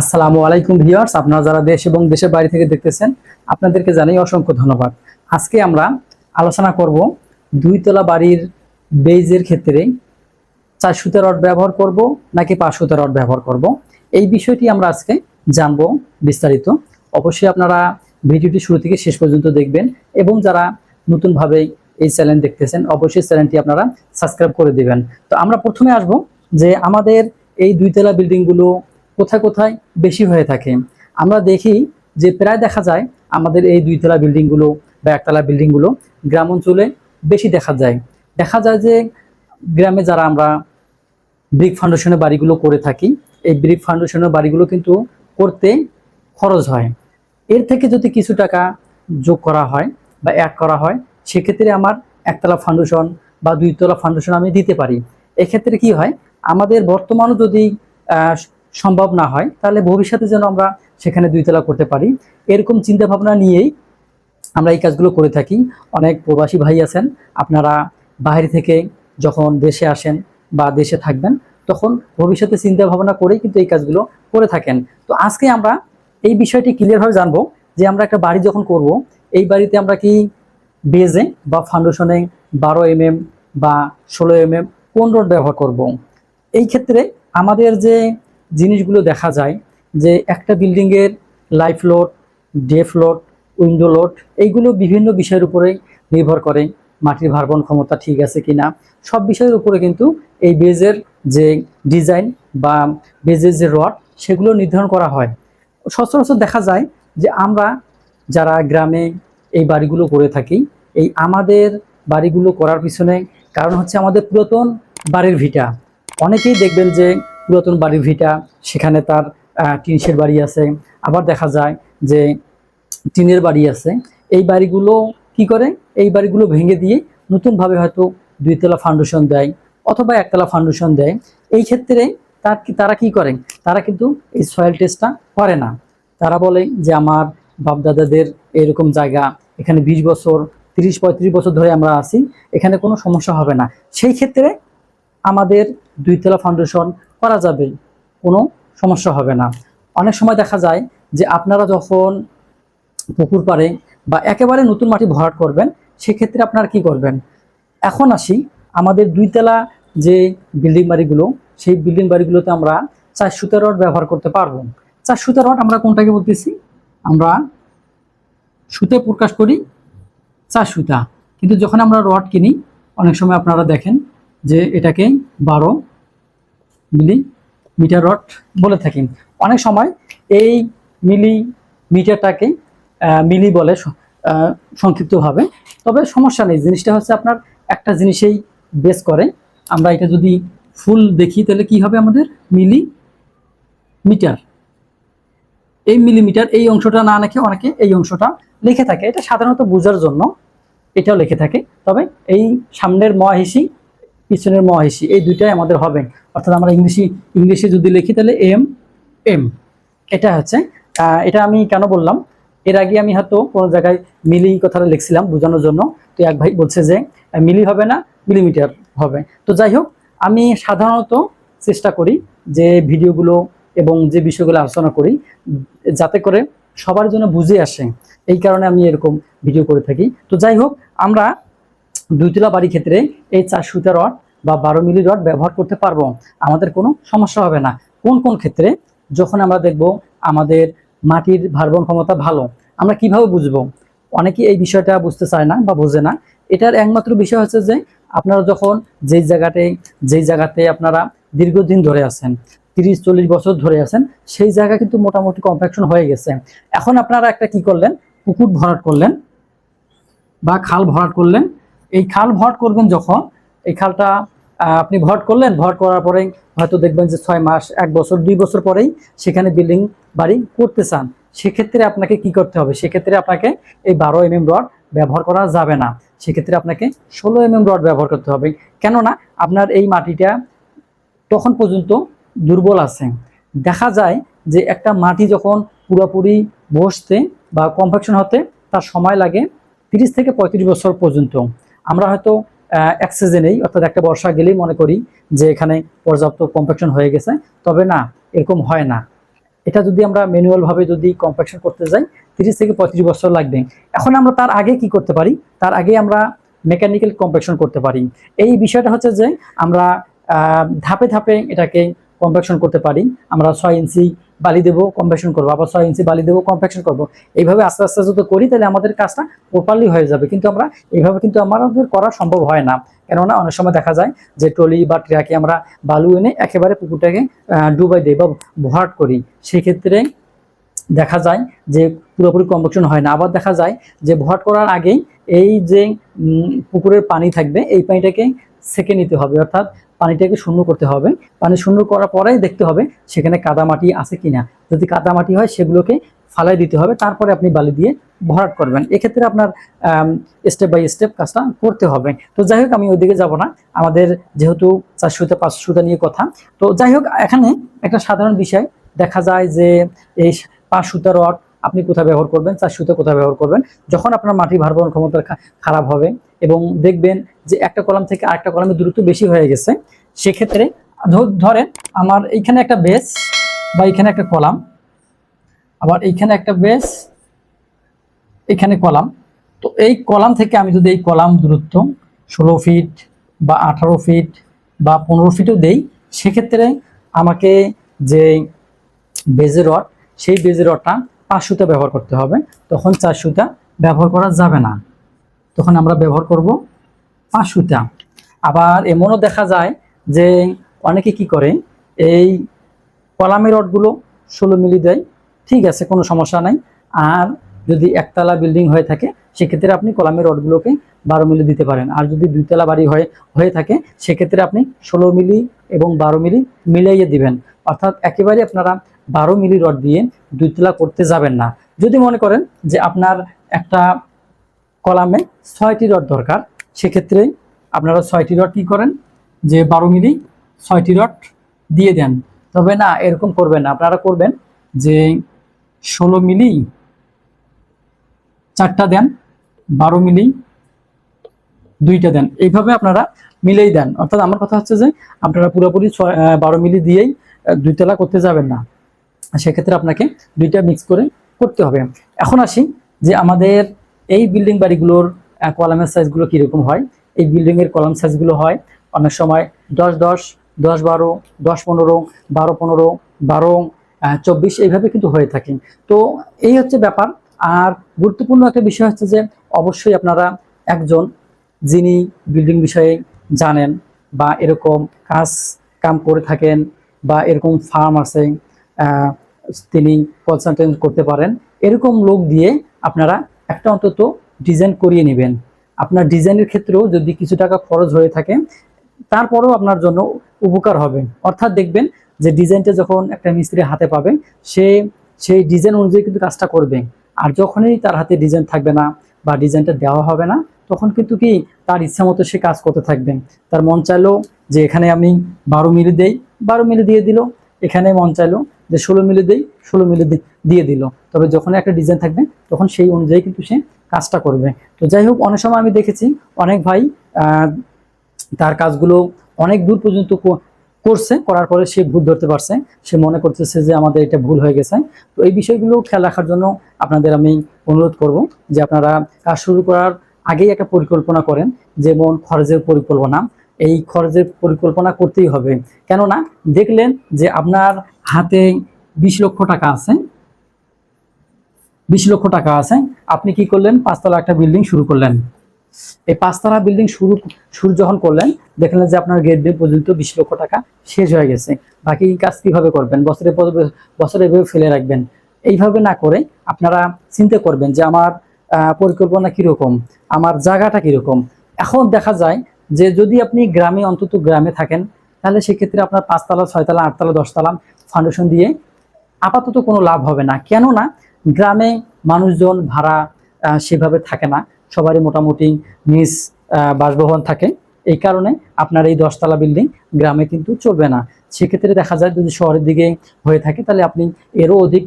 আসসালামু আলাইকুম ভিউয়ার্স, আপনারা যারা দেশ এবং দেশের বাইরে থেকে দেখতেছেন, আপনাদেরকে জানাই অসংখ্য ধন্যবাদ। আজকে আমরা আলোচনা করব দুইতলা বাড়ির বেজের ক্ষেত্রে চার সুতা রড ব্যবহার করব নাকি পাঁচ সুতা রড ব্যবহার করব। এই বিষয়টি আমরা আজকে জানব বিস্তারিত। অবশ্যই আপনারা ভিডিওটি শুরু থেকে শেষ পর্যন্ত দেখবেন এবং যারা নতুনভাবে এই চ্যানেল দেখতেছেন, অবশ্যই চ্যানেলটি আপনারা সাবস্ক্রাইব করে দিবেন। তো আমরা প্রথমে আসব যে আমাদের এই দুইতলা বিল্ডিংগুলো কোথায় কোথায় বেশি হয়ে থাকে। আমরা দেখি যে প্রায় দেখা যায় আমাদের এই দুইতলা বিল্ডিংগুলো বা একতলা বিল্ডিংগুলো গ্রাম অঞ্চলে বেশি দেখা যায়। দেখা যায় যে গ্রামে যারা আমরা ব্রিক ফাউন্ডেশনের বাড়িগুলো করে থাকি, এই ব্রিক ফাউন্ডেশনের বাড়িগুলো কিন্তু করতে খরচ হয়। এর থেকে যদি কিছু টাকা যোগ করা হয় বা অ্যাড করা হয়, সেক্ষেত্রে আমার একতলা ফাউন্ডেশন বা দুইতলা ফাউন্ডেশন আমি দিতে পারি। এক্ষেত্রে কি হয়, আমাদের বর্তমানও যদি সম্ভব না হয়, তাহলে ভবিষ্যতে যেন আমরা সেখানে দুইতলা করতে পারি। এরকম চিন্তা ভাবনা নিয়েই আমরা এই কাজগুলো করে থাকি। অনেক প্রবাসী ভাই আছেন, আপনারা বাইরে থেকে যখন দেশে আসেন বা দেশে থাকবেন, তখন ভবিষ্যতে চিন্তা ভাবনা করেই কিন্তু এই কাজগুলো করে থাকেন। তো আজকে আমরা এই বিষয়টি ক্লিয়ারভাবে জানব যে আমরা একটা বাড়ি যখন করব, এই বাড়িতে আমরা কি বেজে বা ফাউন্ডেশনে বারো এম এম বা ষোলো এম এম কোন রোড ব্যবহার করব। এই ক্ষেত্রে আমাদের যে জিনিসগুলো দেখা যায় যে একটা বিল্ডিংয়ের life load dead load window load এইগুলো বিভিন্ন বিষয়ের উপরে নির্ভর করে মাটির ভারবন ক্ষমতা ঠিক আছে কিনা। সব বিষয়ের উপরে কিন্তু এই বেজের যে ডিজাইন বা বেজের যে রড, সেগুলো নির্ধারণ করা হয়। সচরাচর দেখা যায় যে আমরা যারা গ্রামে এই বাড়িগুলো করে থাকি, এই আমাদের বাড়িগুলো করার পিছনে কারণ হচ্ছে আমাদের পুরাতন বাড়ির ভিটা। অনেকেই দেখবেন যে পুরাতন বাড়ির ভিটা, সেখানে তার টিনশের বাড়ি আছে। আবার দেখা যায় যে টিনের বাড়ি আছে। এই বাড়িগুলো কি করে? এই বাড়িগুলো ভেঙে দিয়ে নতুনভাবে হয়তো দুইতলা ফাউন্ডেশন দেয় অথবা একতলা ফাউন্ডেশন দেয়। এই ক্ষেত্রে তার তারা কি করে? তারা কিন্তু এই সয়েল টেস্টটা করে না। তারা বলে যে আমার বাপদাদাদের এরকম জায়গা, এখানে বিশ বছর, তিরিশ, পঁয়ত্রিশ বছর ধরে আমরা আছি, এখানে কোনো সমস্যা হবে না। সেই ক্ষেত্রে আমাদের দুইতলা ফাউন্ডেশন করা যাবে, কোনো সমস্যা হবে না। অনেক সময় দেখা যায় যে আপনারা যখন পুকুর পাড়ে বা একেবারে নতুন মাটি ভরাট করবেন, সেক্ষেত্রে আপনারা কি করবেন? এখন আসি আমাদের দুইতলা যে বিল্ডিং বাড়িগুলো, সেই বিল্ডিং বাড়িগুলোতে আমরা চার সুতা রড ব্যবহার করতে পারব। চার সুতা রড আমরা কোনটাকে বলতেছি? আমরা সুতে প্রকাশ করি চার সুতা। কিন্তু যখন আমরা রড কিনি, অনেক সময় আপনারা দেখেন যে এটাকে বারো মিলি মিটার রড বলে থাকি। অনেক সময় এই মিলি মিটারটাকে মিলি বলে সংক্ষিপ্তভাবে। তবে সমস্যা নেই, জিনিসটা হচ্ছে আপনার একটা জিনিসেই বেস করে। আমরা এটা যদি ফুল দেখি, তাহলে কি হবে আমাদের? মিলি মিটার। এই মিলিমিটার এই অংশটা না লিখে অনেকে এই অংশটা লিখে থাকে। এটা সাধারণত বোঝার জন্য এটাও লিখে থাকে। তবে এই সামনের মহাহিসি পিছনের মহাহিসি, এই দুইটাই আমাদের হবে। অর্থাৎ আমরা ইংলিশে ইংলিশে যদি লিখি তাহলে এম এম। এটা হচ্ছে এটা আমি কেন বললাম? এর আগে আমি হয়তো কোনো জায়গায় মিলি কথাটা লিখছিলাম বোঝানোর জন্য। তো এক ভাই বলছে যে মিলি হবে না, মিলিমিটার হবে। তো যাই হোক, আমি সাধারণত চেষ্টা করি যে ভিডিওগুলো এবং যে বিষয়গুলো আলোচনা করি, যাতে করে সবার জন্য বুঝে আসে। এই কারণে আমি এরকম ভিডিও করে থাকি। তো যাই হোক, আমরা দুইতলা বাড়ির ক্ষেত্রে এই চার সুতা রড বা বারো মিলি রড ব্যবহার করতে পারব। আমাদের কোনো সমস্যা হবে না। কোন কোন ক্ষেত্রে? যখন আমরা দেখব আমাদের মাটির ভারবন ক্ষমতা ভালো, আমরা কীভাবে বুঝব? অনেকে এই বিষয়টা বুঝতে চায় না বা বোঝে না। এটার একমাত্র বিষয় হচ্ছে যে, আপনারা যখন যেই জায়গাতে যেই জায়গাতে আপনারা দীর্ঘদিন ধরে আছেন, তিরিশ, চল্লিশ বছর ধরে আছেন, সেই জায়গা কিন্তু মোটামুটি কমপ্যাকশন হয়ে গেছে। এখন আপনারা একটা কি করলেন? পুকুর ভরাট করলেন বা খাল ভরাট করলেন। এই খাল ভরাট করবেন যখন, এই খালটা আপনি ভট করলেন ভট করার পরে হয়তো দেখবেন যে ছয় মাস, এক বছর, দুই বছর পরেই সেখানে বিল্ডিং বাড়ি করতে চান। সেক্ষেত্রে আপনাকে কি করতে হবে? সেক্ষেত্রে আপনাকে এই বারো এম এম রড ব্যবহার করা যাবে না। সেক্ষেত্রে আপনাকে ষোলো এম এম রড ব্যবহার করতে হবে। কেননা, আপনার এই মাটিটা তখন পর্যন্ত দুর্বল আছে। দেখা যায় যে একটা মাটি যখন পুরোপুরি বসতে বা কমফেকশন হতে তার সময় লাগে তিরিশ থেকে পঁয়ত্রিশ বছর পর্যন্ত। আমরা হয়তো এক সিজনেই অর্থাৎ একটা বর্ষা গেলেই মনে করি যে এখানে পর্যাপ্ত কমফেকশন হয়ে গেছে। তবে না, এরকম হয় না। এটা যদি আমরা ম্যানুয়াল ভাবে যদি কম্পাকশন করতে যাই, তিরিশ থেকে পঁয়ত্রিশ বছর লাগবে। এখন আমরা তার আগে কি করতে পারি? তার আগে আমরা মেকানিক্যাল কম্পাকশন করতে পারি। এই বিষয়টা হচ্ছে যে আমরা ধাপে ধাপে এটাকে কম্পাকশন করতে পারি। আমরা ছয় ইঞ্চি বালি দেবো কম্পাকশন করব, আবার ছয় ইঞ্চি বালি দেবো কম্পাকশন করব। এইভাবে আস্তে আস্তে যদি করি, তাহলে আমাদের কাজটা প্রপারলি হয়ে যাবে। কিন্তু আমরা এইভাবে কিন্তু আমাদের করা সম্ভব হয় না। কেননা অনেক সময় দেখা যায় যে টলি বা ট্রাকে আমরা বালু এনে একেবারে পুকুরটাকে ডুবাই দিই বা ভরাট করি। সেক্ষেত্রে দেখা যায় যে পুরোপুরি কম্পাকশন হয় না। আবার দেখা যায় যে ভরাট করার আগেই এই যে পুকুরের পানি থাকবে, এই পানিটাকে সেকে নিতে হবে। অর্থাৎ পানিটাকে শূন্য করতে হবে। পানি শূন্য করার পরেই দেখতে হবে সেখানে কাদামাটি আছে কিনা। যদি কাদামাটি হয় সেগুলোকে ফালাই দিতে হবে, তারপরে আপনি বালি দিয়ে ভরাট করবেন। এক্ষেত্রে আপনার স্টেপ বাই স্টেপ কাজটা করতে হবে। তো যাই হোক, আমি ওইদিকে যাব না। আমাদের যেহেতু চারশোতে পাঁচশোটা নিয়ে কথা। তো যাই হোক, এখানে একটা সাধারণ বিষয়। দেখা যায় যে এই পাঁচ সুতা রড আপনি কোথায় ব্যবহার করবেন চার সুতা কোথায় ব্যবহার করবেন? যখন আপনার মাটি ভারবহন ক্ষমতা খারাপ হবে এবং দেখবেন যে একটা কলাম থেকে আরেকটা কলামের দূরত্ব বেশি হয়ে গেছে। সেক্ষেত্রে ধরেন আমার এইখানে একটা বেস বা এইখানে একটা কলাম, আবার এইখানে একটা বেস এখানে কলাম। তো এই কলাম থেকে আমি যদি এই কলাম দূরত্ব ষোলো ফিট বা আঠারো ফিট বা পনেরো ফিটও দেই, সেক্ষেত্রে আমাকে যে বেজে রড সেই বেজে রডটা পাঁচ সুতা ব্যবহার করতে হবে। তখন চারশোটা ব্যবহার করা যাবে না। তখন আমরা ব্যবহার করব পাঁচ সুতা আবার এমনও দেখা যায় যে অনেকে কি করে, এই কলামের রডগুলো ষোলো মিলি দেয়, ঠিক আছে, কোনো সমস্যা নাই। আর যদি একতলা বিল্ডিং হয়ে থাকে, সেক্ষেত্রে আপনি কলামের রডগুলোকে বারো মিলি দিতে পারেন। আর যদি দুইতলা বাড়ি হয়ে হয়ে থাকে, সেক্ষেত্রে আপনি ষোলো মিলি এবং বারো মিলি মিলাইয়ে দিবেন। অর্থাৎ একেবারে আপনারা বারো মিলি রড দিয়ে দুইতলা করতে যাবেন না। যদি মনে করেন যে আপনার একটা কলামে ছয়টি রড দরকার। সেক্ষেত্রে আপনারা ছয়টি রড কী করেন? যে বারো মিলি ছয়টি রড দিয়ে দেন। তবে না এরকম করবেন না। আপনারা করবেন যে ষোলো মিলি চারটা দেন বারো মিলি দুইটা দেন। এইভাবে আপনারা মিলেই দেন। অর্থাৎ আমার কথা হচ্ছে যে আপনারা পুরোপুরি ছয় বারো মিলি দিয়েই আহ, দুইতলা করতে যাবেন না। সেক্ষেত্রে আপনাকে দুইটা মিক্স করে করতে হবে। এখন আসি যে আমাদের এই বিল্ডিং বাড়িগুলোর কলামের সাইজগুলো কীরকম হয়? এই বিল্ডিংয়ের কলাম সাইজগুলো হয় অনেক সময় দশ দশ দশ বারো দশ পনেরো বারো পনেরো বারো চব্বিশ, এইভাবে কিন্তু হয়ে থাকে। তো এই হচ্ছে ব্যাপার। আর গুরুত্বপূর্ণ একটা বিষয় হচ্ছে যে, অবশ্যই আপনারা একজন যিনি বিল্ডিং বিষয়ে জানেন বা এরকম কাজ কাম করে থাকেন বা এরকম ফার্ম আছে তিনি কনসালটেন্ট করতে পারেন, এরকম লোক দিয়ে আপনারা একটা অন্তত ডিজাইন করিয়ে নেবেন। আপনার ডিজাইনের ক্ষেত্রেও যদি কিছু টাকা খরচ হয়ে থাকে, তারপরেও আপনার জন্য উপকার হবে। অর্থাৎ দেখবেন যে ডিজাইনটা যখন একটা মিস্ত্রি হাতে পাবে, সে, সেই ডিজাইন অনুযায়ী কিন্তু কাজটা করবে। আর যখনই তার হাতে ডিজাইন থাকবে না বা ডিজাইনটা দেওয়া হবে না, তখন কিন্তু কি তার ইচ্ছা মতো সে কাজ করতে থাকবে। তার মন চাইলো যে এখানে আমি বারো মিলি দেই, বারো মিলি দিয়ে দিল, এখানে মন চাইলো যে ষোলো মিলে দেই, ষোলো মিলে দিয়ে দিল। তবে যখন একটা ডিজাইন থাকবে, তখন সেই অনুযায়ী কিন্তু সে কাজটা করবে। তো যাই হোক, অনেক সময় আমি দেখেছি, অনেক ভাই তার কাজগুলো অনেক দূর পর্যন্ত করছে, করার পরে সে ভুল ধরতে পারছে। সে মনে করতেছে যে আমাদের এটা ভুল হয়ে গেছে। তো এই বিষয়গুলো খেয়াল রাখার জন্য আপনাদের আমি অনুরোধ করব যে আপনারা কাজ শুরু করার আগেই একটা পরিকল্পনা করেন যেমন খরচের পরিকল্পনা। এই খরচের পরিকল্পনা করতেই হবে। কেননা, দেখলেন যে আপনার হাতে বিশ লক্ষ টাকা আছে। বিশ লক্ষ টাকা আছে। আপনি কি করলেন? পাঁচতলা একটা বিল্ডিং শুরু করলেন। এই পাঁচতলা বিল্ডিং শুরু শুরু যখন করলেন। দেখলেন যে আপনার গেট দিয়ে পর্যন্ত বিশ লক্ষ টাকা শেষ হয়ে গেছে। বাকি কাজ কীভাবে করবেন? বছরে বছরে এভাবে ফেলে রাখবেন। এইভাবে না করে আপনারা চিন্তা করবেন যে আমার পরিকল্পনা কীরকম? আমার জায়গাটা কীরকম? এখন দেখা যায় যে যদি আপনি গ্রামে, অন্তত গ্রামে থাকেন, তাহলে সেক্ষেত্রে আপনার পাঁচতলা, ছয়তলা, আটতলা, দশতলা ফাউন্ডেশন দিয়ে আপাতত কোনো লাভ হবে না। কেননা গ্রামে মানুষজন ভাড়া সেভাবে থাকে না। সবারই মোটামুটি নিজ বাসভবন থাকে। এই কারণে আপনার এই দশতলা বিল্ডিং গ্রামে কিন্তু চলবে না। সেক্ষেত্রে দেখা যায় যদি শহরের দিকে হয়ে থাকে, তাহলে আপনি এরও অধিক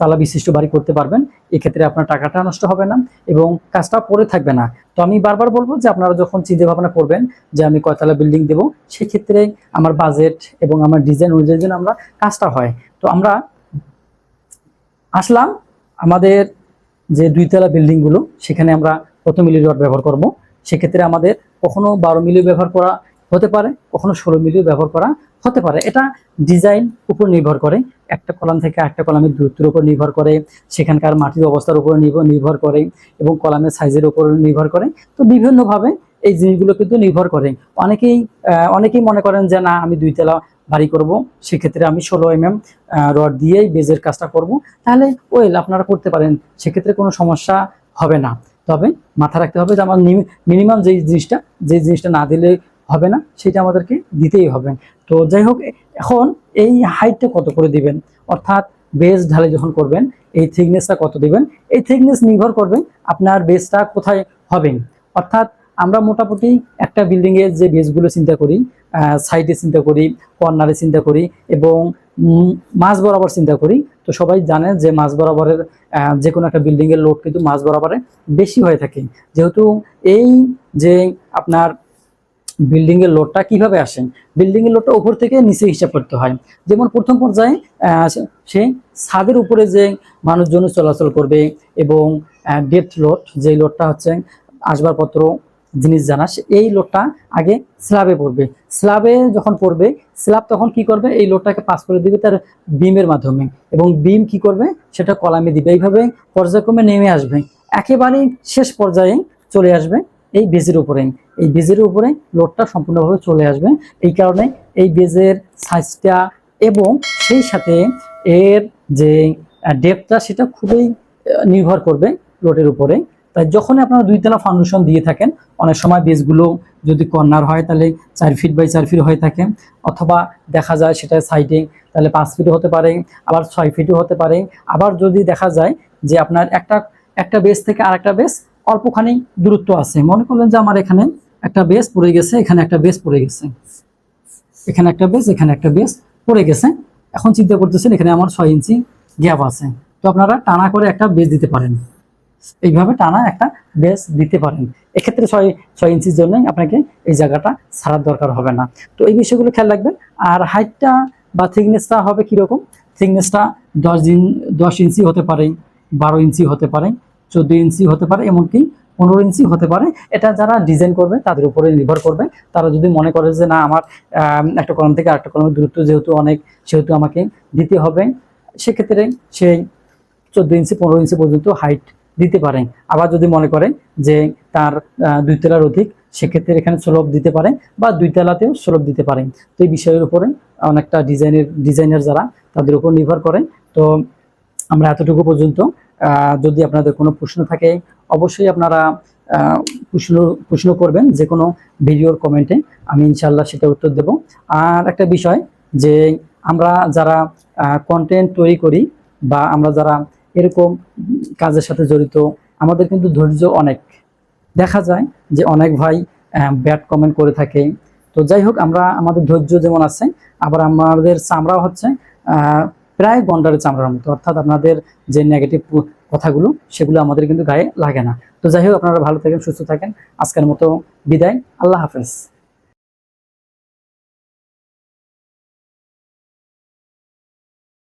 তালা বিশিষ্ট বাড়ি করতে পারবেন, এক্ষেত্রে আপনার টাকাটা নষ্ট হবে না এবং কাজটা পরে থাকবে না। তো আমি বারবার বলব যে আপনারা যখন চিন্তা ভাবনা করবেন যে আমি কয়তলা বিল্ডিং দেবো, সেক্ষেত্রে আমার বাজেট এবং আমার ডিজাইন অনুযায়ী যেন আমরা কাজটা হয়। তো আমরা আসলাম, আমাদের যে দুইতলা বিল্ডিংগুলো, সেখানে আমরা কত মিলি রড ব্যবহার করব। সেক্ষেত্রে আমাদের কখনো বারো মিলি ব্যবহার করা হতে পারে, কখনো ষোলো মিলিও ব্যবহার করা হতে পারে। এটা ডিজাইন উপর নির্ভর করে। একটা কলাম থেকে একটা কলামের দূরত্বের উপর নির্ভর করে, সেখানকার মাটির অবস্থার উপর নির্ভর করে এবং কলামের সাইজের উপর নির্ভর করে। তো বিভিন্নভাবে এই জিনিসগুলো কিন্তু নির্ভর করে। অনেকেই অনেকেই মনে করেন যে, না, আমি দুই দুইতলা বাড়ি করব, সেক্ষেত্রে আমি ষোলো এম এম রড দিয়েই বেজের কাজটা করব। তাহলে, ওয়েল, আপনারা করতে পারেন, সেক্ষেত্রে কোনো সমস্যা হবে না। তবে মাথা রাখতে হবে যে, আমার মিনিমাম যেই জিনিসটা যে জিনিসটা না দিলে হবে না, সেটা আমাদেরকে দিতেই হবে। তো যাই হোক এখন এই হাইটটা কত করে দিবেন? অর্থাৎ বেস ঢালে যখন করবেন, এই থিকনেসটা কত দিবেন? এই থিকনেস নির্ভর করবে আপনার বেসটা কোথায় হবে। অর্থাৎ আমরা মোটামুটি একটা বিল্ডিং এর যে বেসগুলো চিন্তা করি সাইডে চিন্তা করি কর্নারে চিন্তা করি এবং মাঝ বরাবর চিন্তা করি, তো সবাই জানে যে মাঝ বরাবরের যে কোনো একটা বিল্ডিং এর লোড কিন্তু মাঝ বরাবরে বেশি হয়ে থাকে। যেহেতু এই যে আপনার বিল্ডিং এর লোডটা কীভাবে আসে? বিল্ডিং এর লোডটা উপর থেকে নিচে হিসাব করতে হয়। যেমন প্রথম পর্যায়ে সে- ছাদের উপরে যে মানুষজন চলাচল করবে এবং ডেথ লোড যে লোডটা হচ্ছে আসবাবপত্র, জিনিস জানা এই লোডটা আগে স্ল্যাবে পড়বে। স্ল্যাবে যখন পড়বে স্ল্যাব তখন কি করবে? এই লোডটাকে পাস করে দিবে তার বিমের মাধ্যমে। এবং বিম কি করবে? সেটা কলামে দিবে। এইভাবে পর্যায়ক্রমে নেমে আসবে। একেবারে শেষ পর্যায়ে চলে আসবে। এই বেজের উপরে, এই বেজের উপরে লোডটা সম্পূর্ণভাবে চলে আসবে। এই কারণে এই বেজের সাইজটা এবং সেই সাথে এর যে ডেপটা সেটা খুবই নির্ভর করবে লোডের উপরে। তাই যখন আপনারা দুইতলা ফাউন্ডেশন দিয়ে থাকেন, অনেক সময় বেজগুলো যদি কর্নার হয়, তাহলে চার ফিট বাই চার ফিট হয়ে থাকে। অথবা দেখা যায় সেটা সাইডে তাহলে পাঁচ ফিটও হতে পারে, আবার ছয় ফিটও হতে পারে। আবার যদি দেখা যায় যে আপনার একটা একটা বেস থেকে আরেকটা বেস অল্পখানি দূরত্ব আছে। মনে করলেন যে আমার এখানে একটা বেস পড়ে গেছে, এখানে একটা বেস পড়ে গেছে। এখানে একটা বেস এখানে একটা বেস পড়ে গেছে। এখন চিন্তা করতেছেন, এখানে আমার ছয় ইঞ্চি গ্যাপ আছে। তো আপনারা টানা করে একটা বেস দিতে পারেন। এইভাবে টানা একটা বেস দিতে পারেন। এক্ষেত্রে ছয় ছয় ইঞ্চির জন্যই আপনাকে এই জায়গাটা ছাড়ার দরকার হবে না। তো এই বিষয়গুলো খেয়াল রাখবেন। আর হাইটটা বা থিকনেসটা হবে কীরকম? থিকনেসটা দশ দিন, দশ ইঞ্চি হতে পারে, বারো ইঞ্চি হতে পারে। চোদ্দ ইঞ্চি হতে পারে, এমনকি পনেরো ইঞ্চি হতে পারে। এটা যারা ডিজাইন করবে, তাদের উপরে নির্ভর করবে। তারা যদি মনে করে যে, না, আমার একটা কলম থেকে আরেকটা কলমের দূরত্ব যেহেতু অনেক, সেহেতু আমাকে দিতে হবে। সেক্ষেত্রে সেই চোদ্দ ইঞ্চি, পনেরো ইঞ্চি পর্যন্ত হাইট দিতে পারে। আবার যদি মনে করে যে, তার দুই তলার অধিক, সেক্ষেত্রে এখানে স্লোপ দিতে পারে বা দুই তলাতেও স্লোপ দিতে পারে। তো এই বিষয়ের উপরে অনেকটা ডিজাইনের ডিজাইনার যারা তাদের উপর নির্ভর করে। তো আমরা এতটুকু পর্যন্ত যদি আপনাদের কোনো প্রশ্ন থাকে, অবশ্যই আপনারা প্রশ্ন প্রশ্ন করবেন যে কোনো ভিডিওর কমেন্টে আমি ইনশাল্লাহ সেটা উত্তর দেব। আর একটা বিষয় যে আমরা যারা কন্টেন্ট তৈরি করি বা আমরা যারা এরকম কাজের সাথে জড়িত, আমাদের কিন্তু ধৈর্য অনেক। দেখা যায় যে অনেক ভাই ব্যাড কমেন্ট করে থাকে। তো যাই হোক, আমরা, আমাদের ধৈর্য যেমন আছে, আবার আমাদের চামড়াও হচ্ছে প্রায় গন্ডারের চামড়ার মতো। অর্থাৎ আপনাদের যে নেগেটিভ কথাগুলো, সেগুলো আমাদের কিন্তু গায়ে লাগে না। তো যাই হোক, আপনারা ভালো থাকেন, সুস্থ থাকেন। আজকের মতো বিদায়। আল্লাহ হাফেজ।